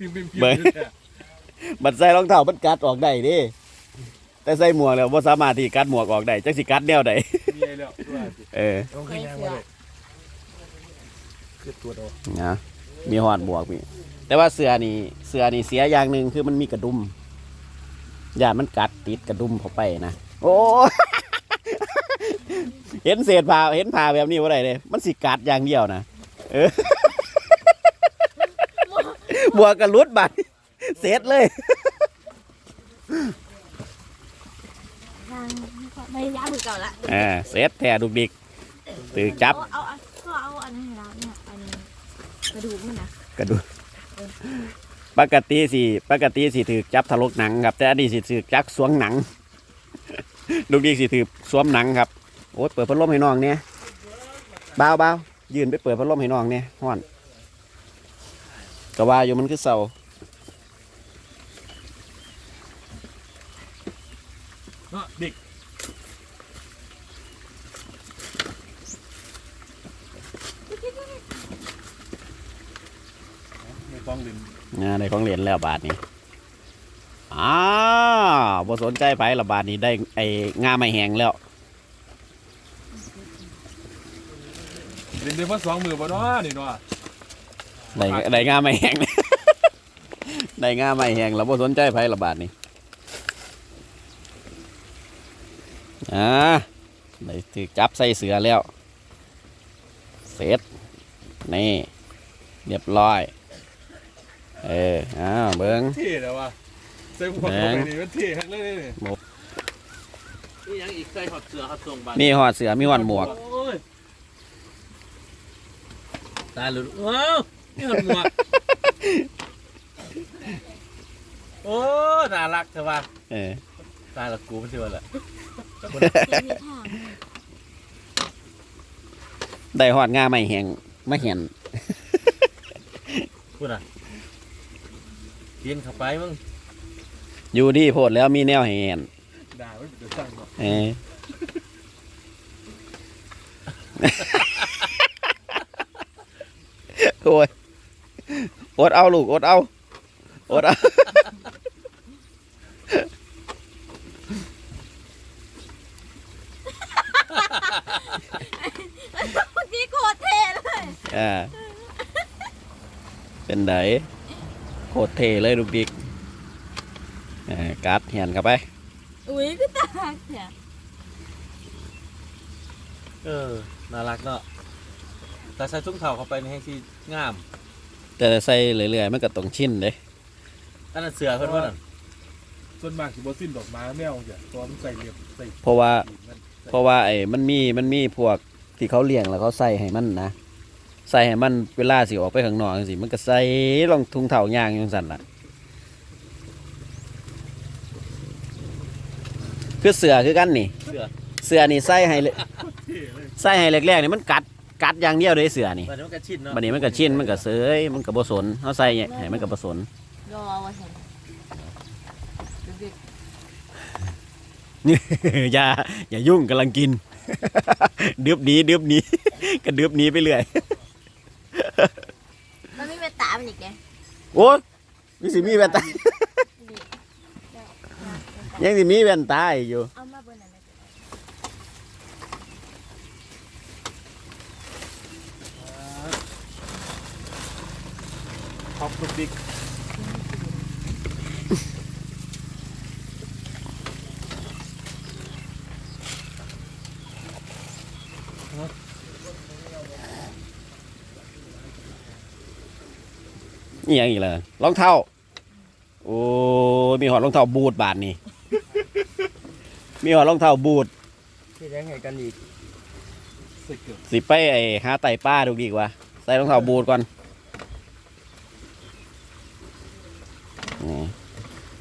ปิมปิมปิมเบิ่งบัดใส่รองเท้ามันกัดออกได้เดิแต่ใส่หมวกแล้วบ่สามารถที่กัดหมวกออกได้จักสิกัดแนวใดมีอะไรแล้วว่าสิเออต้องขึ้นยังมาเลยคือตัวโดนะมีหอดหมวกมีแต่ว่าเสื้อนี่เสื้อนี่เสียอย่างหนึ่งคือมันมีกระดุมอย่ามันกัดติดกระดุมเข้าไปนะโอ้เห็นเศษผ้าเห็นผ้าแบบนี้ว่าไรเลยมันสิกัดอย่างเดียวนะเออ บวกกับรุดบัตรเสร็จเลยทางไม่ยากเหมือนเก่าละอ่าเสร็จแท้ดุกดิกตือจับเอาเอาก็เอาอันนั้นให้เราเนี่ยอันกระดูกมันนะกระดูกปกติสิปกติสิถือจับทะลกหนังครับ แต่อันนี้สิถือจักสวงหนังลูกดีสิถือสวมหนังครับโอ้ยเปิดพัดลมให้น้องเนี่ยเบาเบายืนไปเปิดพัดลมให้น้องเนี่ยห้อน ก็ว่าอยู่มันคือเสาเนาะเด็กไม่ต้องลืมอ่าในของเหรียญแล้วบาทนี้อ้าวบ่สนใจไผละบาทนี้ได้ไอ้งาไม่แหงแล้วเล่นได้เพราะสองมือบ่เนาะนี่เนาะ ได้ได้งาไม่แหงได้งาไม่แหงแล้วบ่สนใจไผละบาทนี้อ่าได้ถือจับใส่เสือแล้ว เสร็จ นี่ เรียบร้อย เอออ้าวเบิ้งเท่แล้วว่ะใส่หมวกเข้าไปนี่มันเท่ฮักเลยนี่นี่ยังอีกใส่หอดเสือหอดทรงบานมีหอดเสือมีหอดหมวกโอ้ยตายหลุดว้าว นี่หอดหมวกโอ้น่ารักใช่ปะเออตายละกูไม่เชื่อละเสียมีทางได้หอดงาไม่แหงไม่เห็นพูดอะกินเข้าไปมึงอยู่ที่โพดแล้วมีแนวให้เห็นด่าไม่เป็นตัวสั่งเนาะเออโอ้ย อดเอาลูกอดเอาอดเอาเมื่อกี้โคตรเท่เลยอ่าเป็นไดโคตรเท่เลยลูกดิกเออกัดเห็นเข้าไป อุ้ยก็ตาเนี่ยเออ น่ารักเนาะแต่ใส่ทุ่งเท้าเข้าไปในให้ที่งาม แต่ใส่เรื่อยๆมันก็ต้องชินเด้อันนั้นเสือเพิ่นว่านั่นส่วนมากสิบ่สิ้นดอกไม้แมวจ้ะตัวมันใส่เหลี่ยมใส่เพราะว่า มันเพราะว่าไอ้มันมีมันมีพวกที่เขาเลี้ยงแล้วเขาใส่ให้มันนะใส่ให้มันเวลาสิออกไปข้างนอกจังสิมันก็ใส่ลงถุงเท้ายางจังสั่นล่ะคือเสือคือกันนี่ เสือเสือนี่ใส่ให้เลยเท่เลยใส่ให้แรกๆนี่มันกัด กัดอย่างเดียวเลยเสือนี่บัดนี้มันก็ชินเนาะบัดนี้มันก็ชินมันก็เสยมันก็บ่สนเฮาใส่ให้มันก็บ่สนรอวะฉันอย่าอย่ายุ่งกำลังกิน ดืบหนี้ดืบหนี้ ก็ดืบหนี้ไปเรื่อยมันไม่เป็นตามันอีกไงโอ้ยมีสิมีแว่นตายังสิมีแว่นตาอีกอยู่ เอามาเบอร์นั้นเลย ท็ อปลูกดิกนี่ยังอีกเลยรองเท้า โอ้ยมีหอดรองเท้าบูทบาทนี่ มีหอดรองเท้าบูทที่ยังไงกันอีกใส่เกือบสิไปไอ้หาไต่ป้าดูดีกว่า ใส่รองเท้าบูทก่อนนี่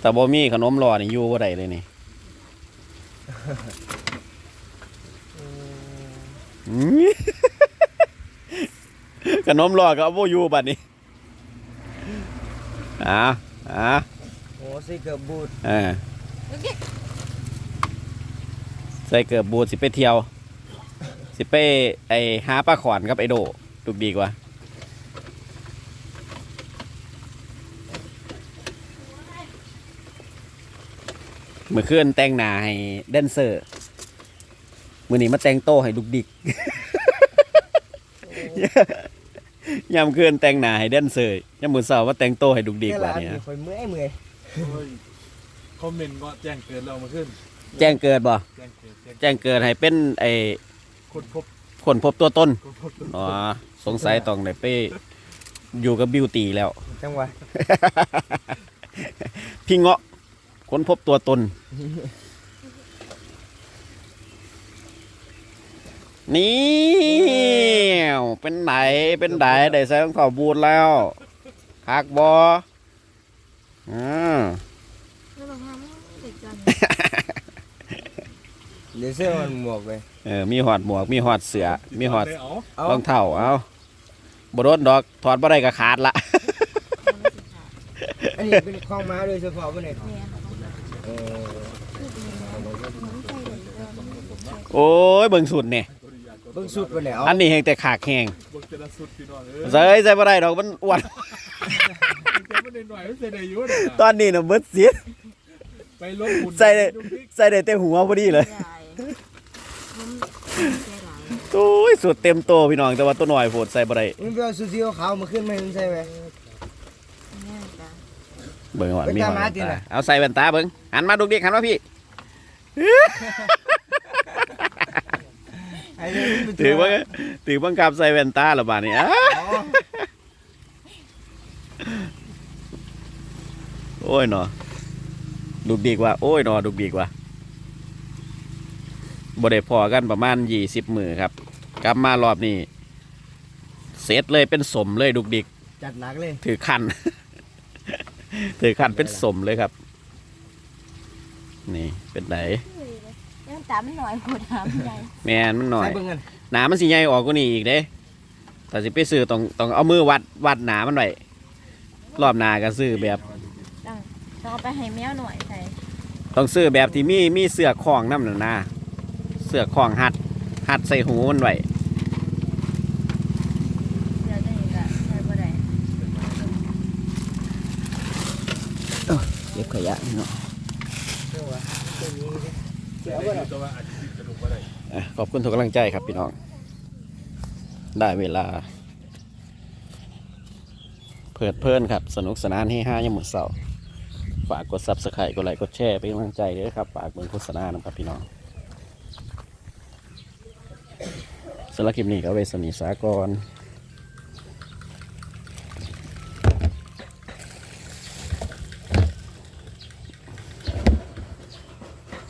แต่บ่มีขนมรอนี่อยู่บ่ได้เลยนี่อืมขนมรอก็เอาบ่อยู่บัดนี้อ่าอ่าโอ้สิเกือบบูดเออโอเคใส่เกือบบูทสิไปเที่ยว สิไปไอหาปลาขอนกับไอโดถูกดีกว่า เมื่อคืนแต่งหน้าให้แดนเซอร์มื้อนี้มาแต่งโตวให้ดุกดิกยามคืนแต่งหน้าให้แดนเซอร์ยามมื้อเช้ามาแต่งโตวให้ดุกดิกแค่ว่าร้านนี้นี่คอยเมื่อยเมื่อยโอ้ยคอมเมนต์ก็แจ้งเกิดเรามาขึ้น แจ้งเกิดบ่แจ้งเกิดแจ้งแจ้งเกิดให้เป็นไอ้คนพบคนพบตัวตนคนพบอ๋อสงสัยต้องได้ไปอยู่กับบิวตี้แล้ว จังหวะพี่เงาะ ค้นพบตัวตน นี่เป็นไหนเป็นไหนได้ใส่รองเท้าบูทแล้วคักบออ่าแล้วเราทำเด็กจังเดี๋ยวเสื้อมันหมวกเลยเออมีหอดหมวก มีหอดเสือมีหอดเาเอารองเท้าเอาบโดนดอกถอดบ่ได้ก็ขาดละอันนี้เป็นของม้าโดยเฉพาะบ่ได้เรีย โอ้ยเบิ่งสุดเนี่ยเบิ่งสุดบ่ได้เอาอันนี้แหงแต่ขากแหงเบิ่งแต่ละสุดพี่น้องเอ้ยใส่ใส่บ่ได้ดอกมันอ้วนแต่ไม่ได้หน่อยไม่ใช่ได้อยุ่นะตอนนี้น่ะเบิดเสียไปลบหุ่นใส่ได้ใส่ได้แต่หัวพอดีเลยใหญ่มันใส่หลายโอ้ยสุดเต็มโตพี่น้องแต่ว่าตัวหน่อยโพดใส่บ่ได้มึงไปเอาสุดสีขาวมาขึ้นมาให้มันใส่ไหมแน่จ้ะ เบิ่งหอดเป็นมีหอดตาม้าแว่นจริงตาน่ะเอาใส่แว่นตาเบิ่งหันมาดูดิหันมาพี่ไอ้นี่มันเป็นถือว่าถือบังคับใส่แว่นตาและบาดนี้อ้าอ๋อโอ้ยหนอดุกดีกว่า โอ้ยหนอดุกดีกว่าบ่ได้พอกันประมาณยี่สิบมือครับ กลับมารอบนี้เสร็จเลยเป็นสมเลยดุกดิก จัดหนักเลย ถือคัน ถือคันเป็นสมเลยครับ นี่เป็นไหนแล้วตามันหน่อยปวดหามใหญ่แมนมันหน่อใส่ยเบิ่งกันหนามันสิใหญ่ออกกว่านี้อีกเด้แต่สิไปซื้อต้องต้องเอามือวัดวัดหนามันไว้รอบหนาก็ซื้อแบบต้องต้องเอาไปให้แมวหน่อยใส่ต้องซื้อแบบที่มีมีเสือกคล้องน้ำหนานาเสือกคล้องหัดหัดใส่หูมันไว้ เดี๋ยวจะเห็นละใส่บ่ได้ เก็บขยะเนาะจังหวะตัวนี้เสียแต่บ่ได้ว่าอาจจะสนุกก็ได้อะขอบคุณทุกกำลังใจครับพี่น้อง ได้เวลา เพิดเพลินครับ สนุกสนานให้ห้ายามมือเสาร์ฝากกดซับสไครต์กดไลค์กดแชร์เป็นกำลังใจด้วยครับ ฝากเบิ่งโฆษณานะครับพี่น้องสำหรับคลิปนี้ก็เอาไว้สนิสากรแล้ว